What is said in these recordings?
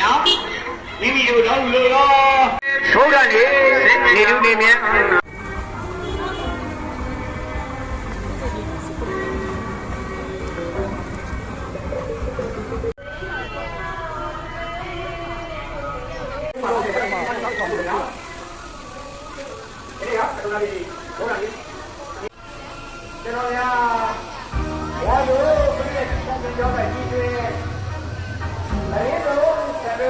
နော်မိမိတို့တော့လူတော့ထိုးကနေနေလူနေမြဲကျွန်တော်များဘာလို့ပြည့်စုံတဲ့ကြောင်းပဲကြီးတွေ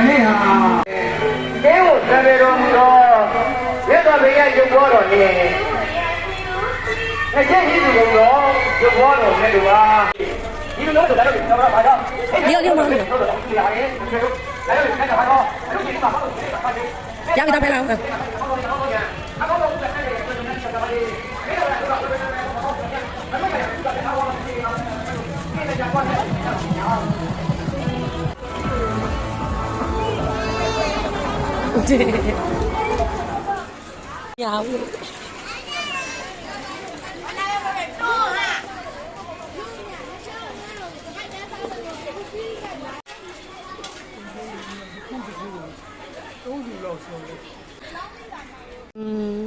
ဒီနေ့ဟာဒင်းကိုသတ်တဲ့တော်မူတော့မြတ်စွာဘုရားရုပ်ဘောတော်နဲ့နှစ်ချက်ရှိသူကုန်တော့ရုပ်ဘောတော်နဲ့တူပါဒီလိုလို့တော့လည်းကျွန်တော်ကဘာတော့ ဟုတ်တယ်။ရအောင်။อืม